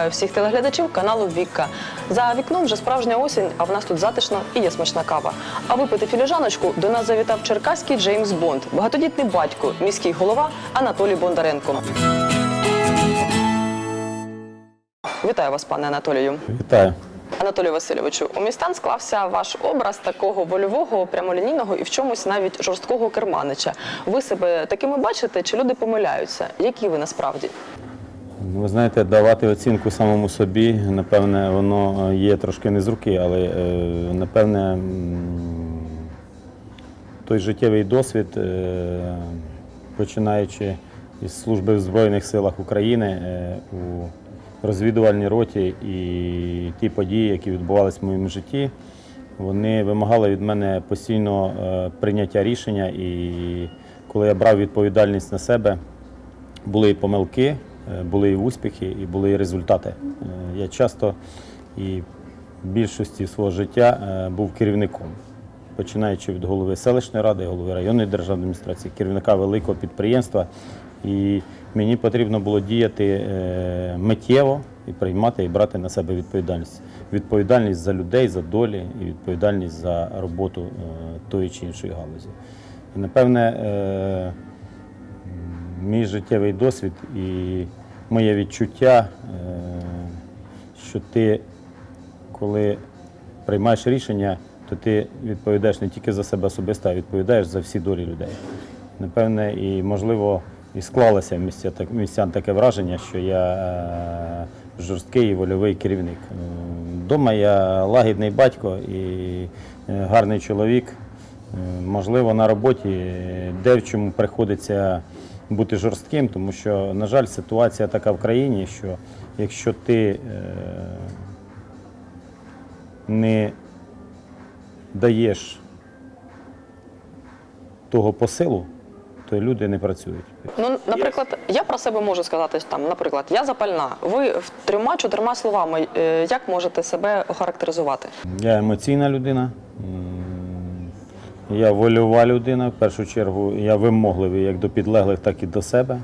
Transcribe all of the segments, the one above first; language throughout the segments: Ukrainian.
Вітаю всіх телеглядачів каналу Вікка. За вікном вже справжня осінь, а в нас тут затишно і є смачна кава. А випити філіжаночку до нас завітав черкаський Джеймс Бонд, багатодітний батько, міський голова Анатолій Бондаренко. Вітаю вас, пане Анатолію. Вітаю. Анатолію Васильовичу, у містан склався ваш образ такого вольового, прямолінійного і в чомусь навіть жорсткого керманича. Ви себе такими бачите, чи люди помиляються? Які ви насправді? Ви знаєте, давати оцінку самому собі, напевне, воно є трошки не з руки, але е, напевне той життєвий досвід, е, починаючи із служби в Збройних силах України е, у розвідувальній роті і ті події, які відбувалися в моєму житті, вони вимагали від мене постійно е, прийняття рішення. І коли я брав відповідальність на себе, були помилки, е, були і успіхи, і були і результати. Е, Я часто і в більшості свого життя е, був керівником, починаючи від голови селищної ради, голови районної державної адміністрації, керівника великого підприємства. І мені потрібно було діяти е, миттєво і приймати і брати на себе відповідальність. Відповідальність за людей, за долі і відповідальність за роботу тої чи іншої галузі. І напевне. мій життєвий досвід і моє відчуття, е, що ти, коли приймаєш рішення, то ти відповідаєш не тільки за себе особисто, а відповідаєш за всі долі людей. Напевне, і можливо, і склалося в містян таке враження, що я е, жорсткий і вольовий керівник. Дома я лагідний батько і е, гарний чоловік. Е, Можливо, на роботі е, де в чому приходиться бути жорстким, тому що, на жаль, ситуація така в країні, що якщо ти е, не даєш того посилу, то люди не працюють. Ну, наприклад, я про себе можу сказати там, наприклад, я запальна. Ви в трьома чотирма словами, е, як можете себе охарактеризувати? Я емоційна людина, я вольова людина. В першу чергу я вимогливий як до підлеглих, так і до себе.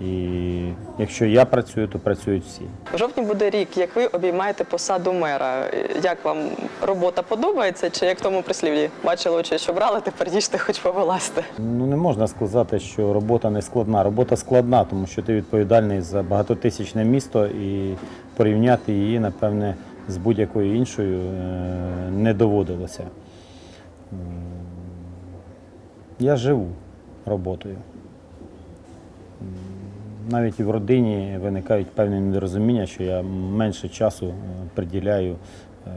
І якщо я працюю, то працюють всі. В жовтні буде рік, як ви обіймаєте посаду мера. Як вам робота подобається? Чи як в тому прислів'ї бачили очі, що брали, тепер їжте, хоч повилазьте? Ну не можна сказати, що робота не складна. Робота складна, тому що ти відповідальний за багатотисячне місто і порівняти її, напевне, з будь-якою іншою е, не доводилося. Я живу роботою. Навіть в родині виникають певні недорозуміння, що я менше часу е, приділяю е,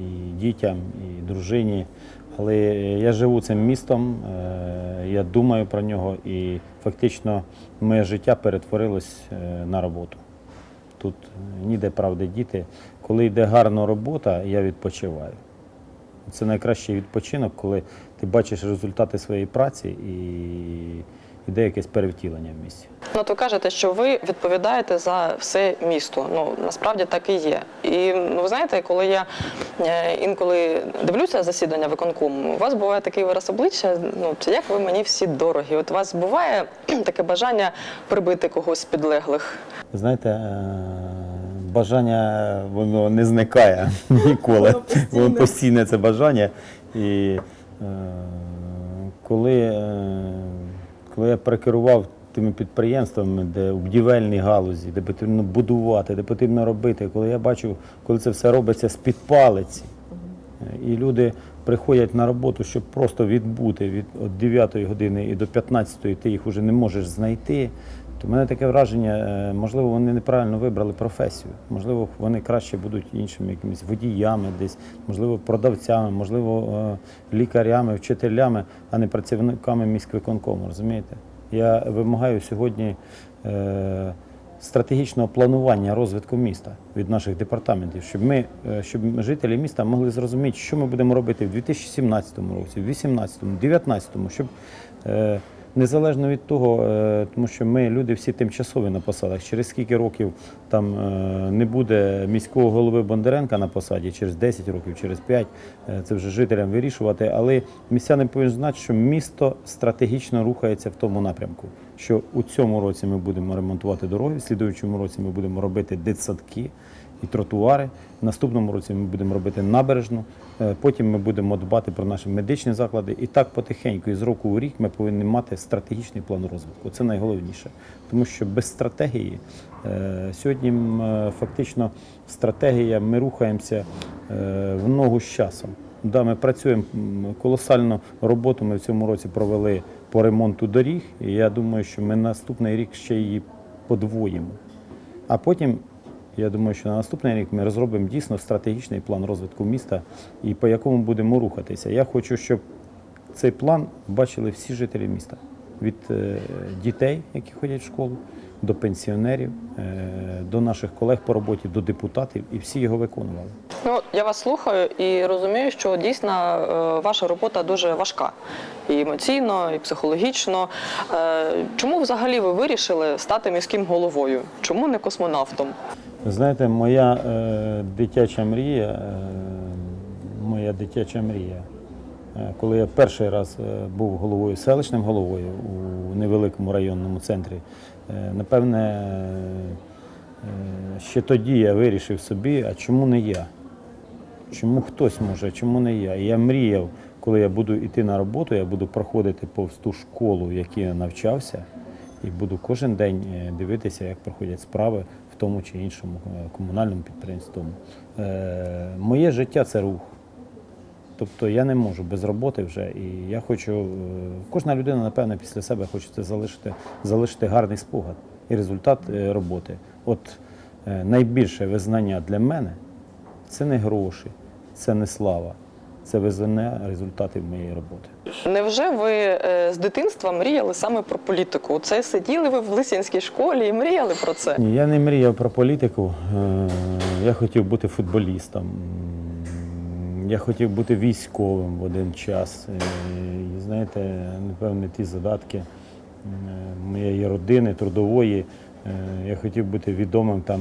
і дітям, і дружині. Але я живу цим містом, е, я думаю про нього, і фактично моє життя перетворилось на роботу. Тут ніде правди діти. Коли йде гарна робота, я відпочиваю. Це найкращий відпочинок, коли ти бачиш результати своєї праці і йде якесь перевтілення в місті. Ну то кажете, що ви відповідаєте за все місто. Ну насправді так і є. І ну ви знаєте, коли я е, інколи дивлюся засідання виконкому, у вас буває такий вираз обличчя. Ну як ви мені всі дорогі? От у вас буває таке бажання прибити когось з підлеглих? Знаєте, е, бажання воно не зникає ніколи. Воно постійне це бажання. І е, коли, е, коли я перекерував тими підприємствами, де у будівельній галузі, де потрібно будувати, де потрібно робити, коли я бачу, коли це все робиться з-під палиці, і люди приходять на роботу, щоб просто відбути від от 9 години і до 15 ти їх вже не можеш знайти. То в мене таке враження, е, можливо, вони неправильно вибрали професію. Можливо, вони краще будуть іншими якимись водіями, десь, можливо, продавцями, можливо, е, лікарями, вчителями, а не працівниками міськвиконкому. Розумієте? Я вимагаю сьогодні. Е, стратегічного планування розвитку міста від наших департаментів, щоб ми, щоб жителі міста могли зрозуміти, що ми будемо робити в 2017 році, в 2018, 2019, щоб незалежно від того, е, тому що ми люди всі тимчасові на посадах. Через скільки років там е, не буде міського голови Бондаренка на посаді, через 10 років, через 5, е, це вже жителям вирішувати. Але містяни повинні знати, що місто стратегічно рухається в тому напрямку, що у цьому році ми будемо ремонтувати дороги, в слідуючому році ми будемо робити дитсадки і тротуари. В наступному році ми будемо робити набережну. Е, Потім ми будемо дбати про наші медичні заклади. І так потихеньку, із року у рік, ми повинні мати стратегічний план розвитку. Це найголовніше. Тому що без стратегії е, сьогодні е, фактично стратегія, ми рухаємося в ногу з часом. Да, ми працюємо колосальну роботу. Ми в цьому році провели по ремонту доріг. І я думаю, що ми наступний рік ще її подвоїмо. А потім, я думаю, що на наступний рік ми розробимо дійсно стратегічний план розвитку міста і по якому будемо рухатися. Я хочу, щоб цей план бачили всі жителі міста. Від е, дітей, які ходять в школу, до пенсіонерів, е, до наших колег по роботі, до депутатів, і всі його виконували. Ну, я вас слухаю і розумію, що дійсно е, ваша робота дуже важка і емоційно, і психологічно. Чому взагалі ви вирішили стати міським головою? Чому не космонавтом? Знаєте, моя е, дитяча мрія, е, моя дитяча мрія, е, коли я перший раз е, був головою, селищним головою у невеликому районному центрі, е, напевне, е, ще тоді я вирішив собі, а чому не я? Чому хтось може, чому не я? І я мріяв, коли я буду йти на роботу, я буду проходити повз ту школу, в якій я навчався, і буду кожен день е, дивитися, як проходять справи тому чи іншому е, комунальному підприємстві. Е, Моє життя це рух. Тобто я не можу без роботи вже. І я хочу, е, кожна людина, напевно, після себе хоче залишити, залишити гарний спогад і результат роботи. От найбільше визнання для мене це не гроші, це не слава, це визнання результатів моєї роботи. Невже ви е, з дитинства мріяли саме про політику? Це сиділи ви в Лисянській школі і мріяли про це? Ні, я не мріяв про політику. Е, Я хотів бути футболістом. Я хотів бути військовим в один час. Е, І знаєте, напевне, ті задатки моєї родини, трудової. Я хотів бути відомим там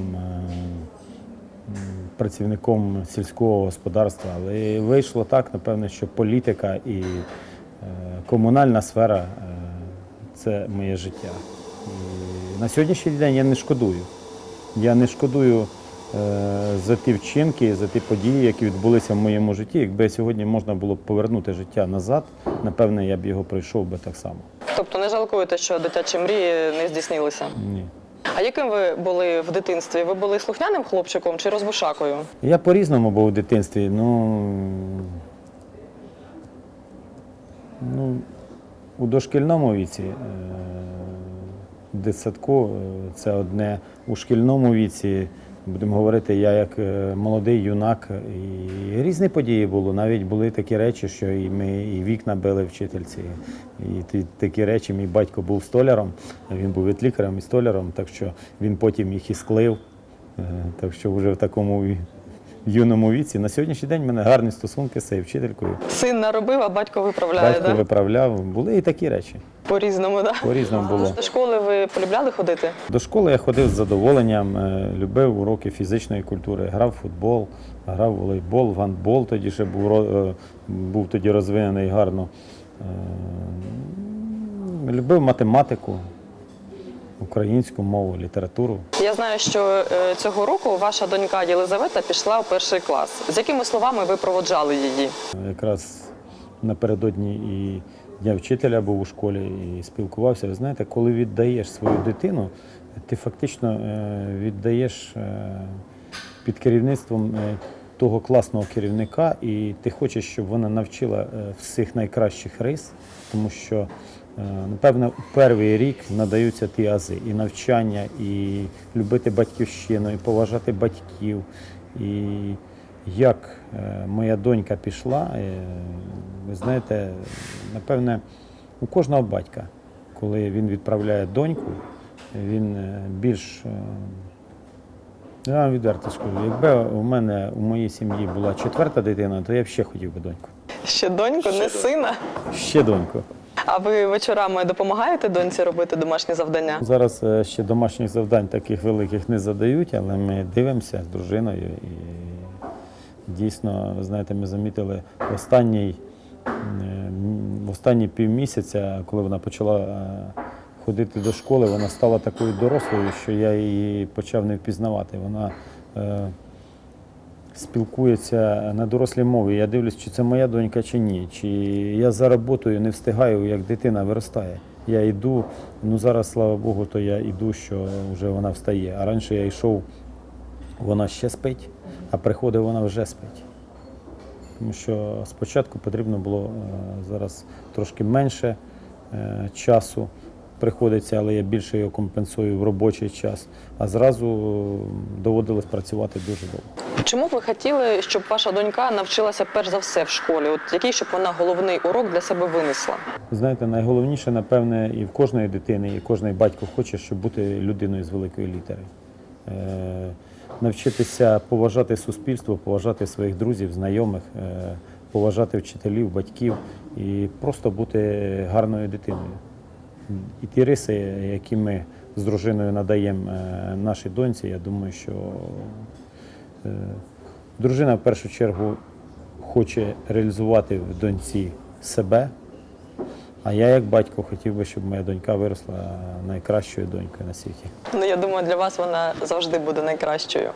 працівником сільського господарства. Але вийшло так, напевне, що політика і е, комунальна сфера е, це моє життя. І на сьогоднішній день я не шкодую. Я не шкодую е, за ті вчинки, за ті події, які відбулися в моєму житті. Якби сьогодні можна було б повернути життя назад, напевне, я б його пройшов би так само. Тобто не жалкуєте, що дитячі мрії не здійснилися? Ні. А яким ви були в дитинстві? Ви були слухняним хлопчиком чи розбушакою? Я по-різному був у дитинстві. Ну, ну, у дошкільному віці, е, дитсадку е, це одне. У шкільному віці, будемо говорити, я як е, молодий юнак, і різні події було. Навіть були такі речі, що і ми і вікна били вчительці. І такі речі, мій батько був столяром, він був від лікарем, і столяром, так що він потім їх і склив. Е, Так що вже в такому юному віці. На сьогоднішній день в мене гарні стосунки з цією вчителькою. Син наробив, а батько виправляє, Батько да? виправляв. Були і такі речі. По-різному, да? По-різному було. До школи ви полюбляли ходити? До школи я ходив з задоволенням, е, любив уроки фізичної культури, грав в футбол, грав в волейбол, в гандбол тоді ще був, е, був тоді розвинений гарно. Е, Любив математику, українську мову, літературу. Я знаю, що е, цього року ваша донька Єлизавета пішла у перший клас. З якими словами ви проводжали її? Якраз напередодні і Дня вчителя був у школі і спілкувався. Ви знаєте, коли віддаєш свою дитину, ти фактично е, віддаєш е, під керівництвом того класного керівника, і ти хочеш, щоб вона навчила всіх найкращих рис, тому що, напевно, у перший рік надаються ті ази і навчання, і любити батьківщину, і поважати батьків. І як е, моя донька пішла, е, ви знаєте, напевне, у кожного батька, коли він відправляє доньку, він е, більш. е, Я вам відверто скажу, якби у мене у моїй сім'ї була четверта дитина, то я б ще хотів би доньку. Ще доньку, не сина. Ще доньку. А ви вечорами допомагаєте доньці робити домашні завдання? Зараз е, ще домашніх завдань таких великих не задають, але ми дивимося з дружиною. І дійсно, ви знаєте, ми замітили останній, м, в останні півмісяця, коли вона почала е, ходити до школи, вона стала такою дорослою, що я її почав не впізнавати. Вона е, спілкується на дорослій мові. Я дивлюсь, чи це моя донька, чи ні. Чи я за роботою не встигаю, як дитина виростає. Я йду, ну зараз, слава Богу, то я йду, що вже вона встає. А раніше я йшов, вона ще спить, а приходить, вона вже спить. Тому що спочатку потрібно було е, зараз трошки менше е, часу приходиться, але я більше його компенсую в робочий час. А зразу е, доводилось працювати дуже довго. Чому ви хотіли, щоб ваша донька навчилася перш за все в школі? От який щоб вона головний урок для себе винесла? Ви Знаєте, найголовніше, напевне, і в кожної дитини, і кожний батько хоче, щоб бути людиною з великої літери. Е, навчитися поважати суспільство, поважати своїх друзів, знайомих, е, поважати вчителів, батьків і просто бути гарною дитиною. І ті риси, які ми з дружиною надаємо е, нашій доньці, я думаю, що е, дружина в першу чергу хоче реалізувати в доньці себе. А я, як батько, хотів би, щоб моя донька виросла найкращою донькою на світі. Ну я думаю, для вас вона завжди буде найкращою.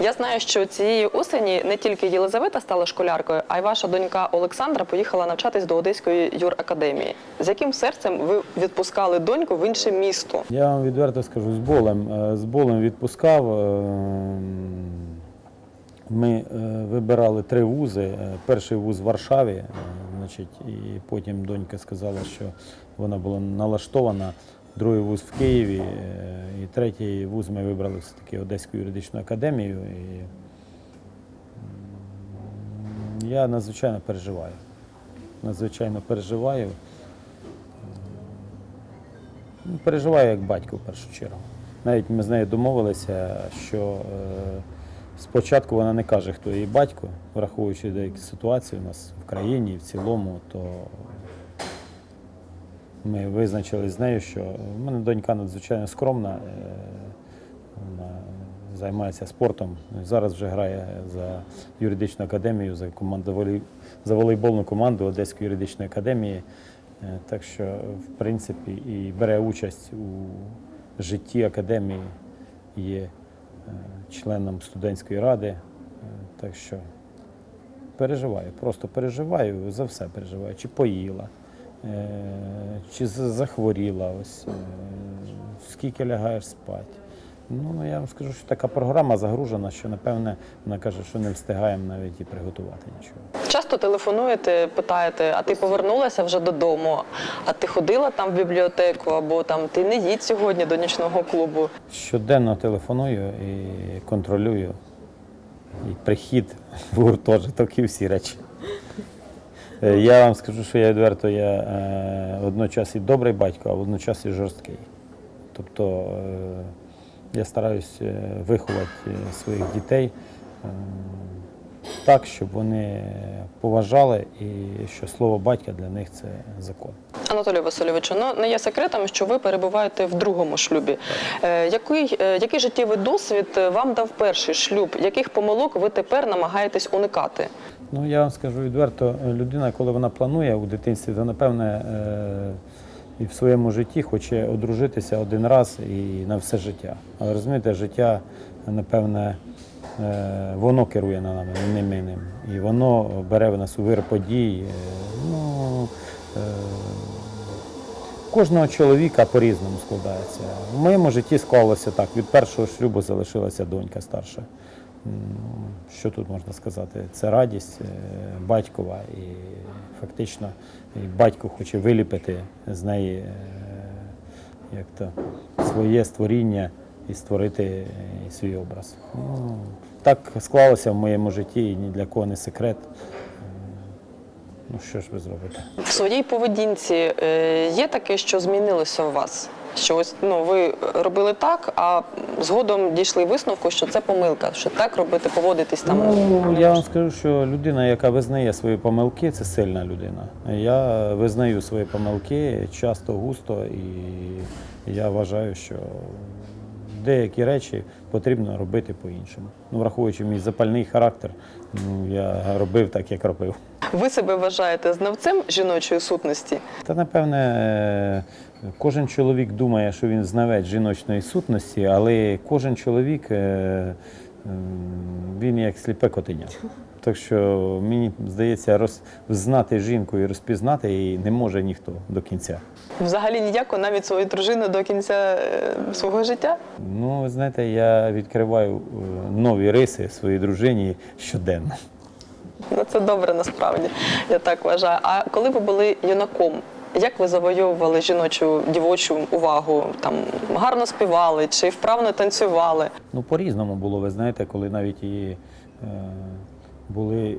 Я знаю, що цієї осені не тільки Єлизавета стала школяркою, а й ваша донька Олександра поїхала навчатись до Одеської юракадемії. З яким серцем ви відпускали доньку в інше місто? Я вам відверто скажу, з болем, е, з болем відпускав. е, Ми е, вибирали три вузи. Перший вуз в Варшаві, значить, і потім донька сказала, що вона була налаштована. Другий вуз в Києві, е, і третій вуз ми вибрали все-таки Одеську юридичну академію. І я надзвичайно переживаю. Надзвичайно переживаю. Ну, Переживаю як батько в першу чергу. Навіть ми з нею домовилися, що е, спочатку вона не каже, хто її батько, враховуючи деякі ситуації у нас в країні і в цілому, то ми визначили з нею, що в мене донька надзвичайно скромна, е, вона займається спортом. Зараз вже грає за юридичну академію, за команду за волейбольну команду Одеської юридичної академії. Е, Так що, в принципі, і бере участь у житті академії, є членом студентської ради. Е, Так що переживаю, просто переживаю, за все переживаю. Чи поїла, е, чи захворіла, ось, е, скільки лягаєш спати. Ну, я вам скажу, що така програма загружена, що напевне вона каже, що не встигаємо навіть і приготувати нічого. Часто телефонуєте, питаєте, а ти повернулася вже додому? А ти ходила там в бібліотеку, або там ти не їдь сьогодні до нічного клубу? Щоденно телефоную і контролюю і прихід в гуртожиток і всі речі. Е, Я вам скажу, що я відверто я е, водночас і добрий батько, а водночас і жорсткий. Тобто е, я стараюсь е, виховати е, своїх дітей е, так, щоб вони поважали і що слово батька для них це закон. Анатолію Васильовичу, ну не є секретом, що ви перебуваєте в другому шлюбі. Е, який, е, який життєвий досвід вам дав перший шлюб? Яких помилок ви тепер намагаєтесь уникати? Ну, я вам скажу відверто, людина, коли вона планує у дитинстві, то напевне е, і в своєму житті хоче одружитися один раз і на все життя. Але розумієте, життя, напевне, е, воно керує на нами, не ми ним. І воно бере в нас у вир подій. Е, Ну, е, Кожного чоловіка по-різному складається. В моєму житті склалося так. Від першого шлюбу залишилася донька старша. Що тут можна сказати? Це радість батькова, і фактично і батько хоче виліпити з неї е, як то, своє створіння і створити е, свій образ. Ну, так склалося в моєму житті, і ні для кого не секрет. Е, Ну, що ж ви зробите? В своїй поведінці є таке, що змінилося у вас? Що ось ну ви робили так, а згодом дійшли висновку, що це помилка, що так робити, поводитись там. Ну, я вам скажу, що людина, яка визнає свої помилки, це сильна людина. Я визнаю свої помилки часто, густо, і я вважаю, що деякі речі потрібно робити по-іншому. Ну, враховуючи мій запальний характер, ну, я робив так, як робив. Ви себе вважаєте знавцем жіночої сутності? Та напевне, кожен чоловік думає, що він знавець жіночної сутності, але кожен чоловік е, він як сліпе котеня. Так що мені здається, роз, знати жінку і розпізнати її не може ніхто до кінця. Взагалі ніяко навіть свою дружину до кінця е, свого життя? Ну, ви знаєте, я відкриваю е, нові риси своїй дружині щоденно. Ну, це добре насправді, я так вважаю. А коли ви були юнаком, як ви завойовували жіночу дівочу увагу? Там гарно співали чи вправно танцювали? Ну, по-різному було, ви знаєте, коли навіть і е, були е,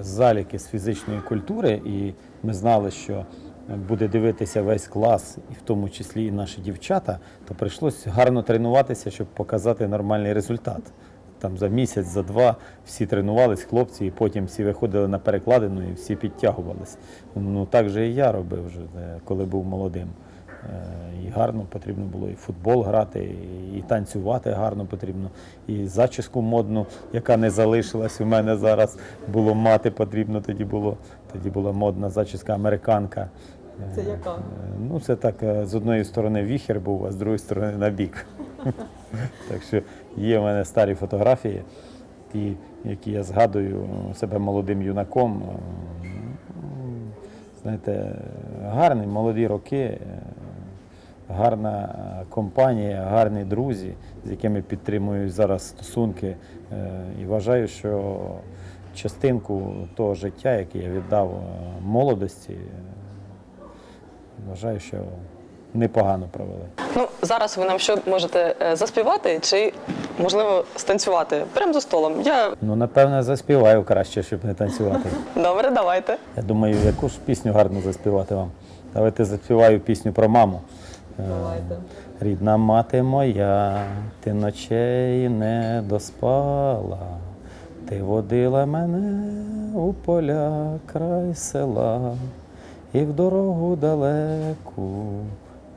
заліки з фізичної культури, і ми знали, що буде дивитися весь клас, і в тому числі і наші дівчата, то прийшлося гарно тренуватися, щоб показати нормальний результат. Там за місяць, за два всі тренувались, хлопці, і потім всі виходили на перекладину і всі підтягувались. Ну так же і я робив вже, е, коли був молодим. Е, І гарно потрібно було і футбол грати, і- танцювати гарно потрібно, і зачіску модну, яка не залишилась у мене зараз, було мати потрібно тоді було. Тоді була модна зачіска американка. Це Е, яка? Ну, це так, з одної сторони віхер був, а з другої сторони набік. Так що є в мене старі фотографії, ті, які я згадую себе молодим юнаком. Знаєте, гарні молоді роки, гарна компанія, гарні друзі, з якими підтримую зараз стосунки. Е, І вважаю, що частинку того життя, яке я віддав е, молодості, е, вважаю, що непогано провели. Ну зараз ви нам що можете е, заспівати чи можливо станцювати прямо за столом? Я Ну, напевне, заспіваю краще, щоб не танцювати. добре, давайте. Я думаю, яку ж пісню гарно заспівати вам. Давайте заспіваю пісню про маму. Е, Рідна мати моя, ти ночей не доспала, ти водила мене у поля край села, і в дорогу далеку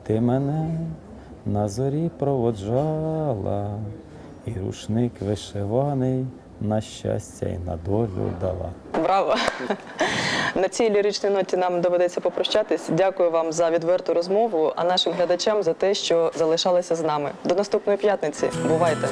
ти мене на зорі проводжала, і рушник вишиваний на щастя й на долю дала. Браво! На цій ліричній ноті нам доведеться попрощатись. Дякую вам за відверту розмову, а нашим глядачам за те, що залишалися з нами. До наступної п'ятниці. Бувайте!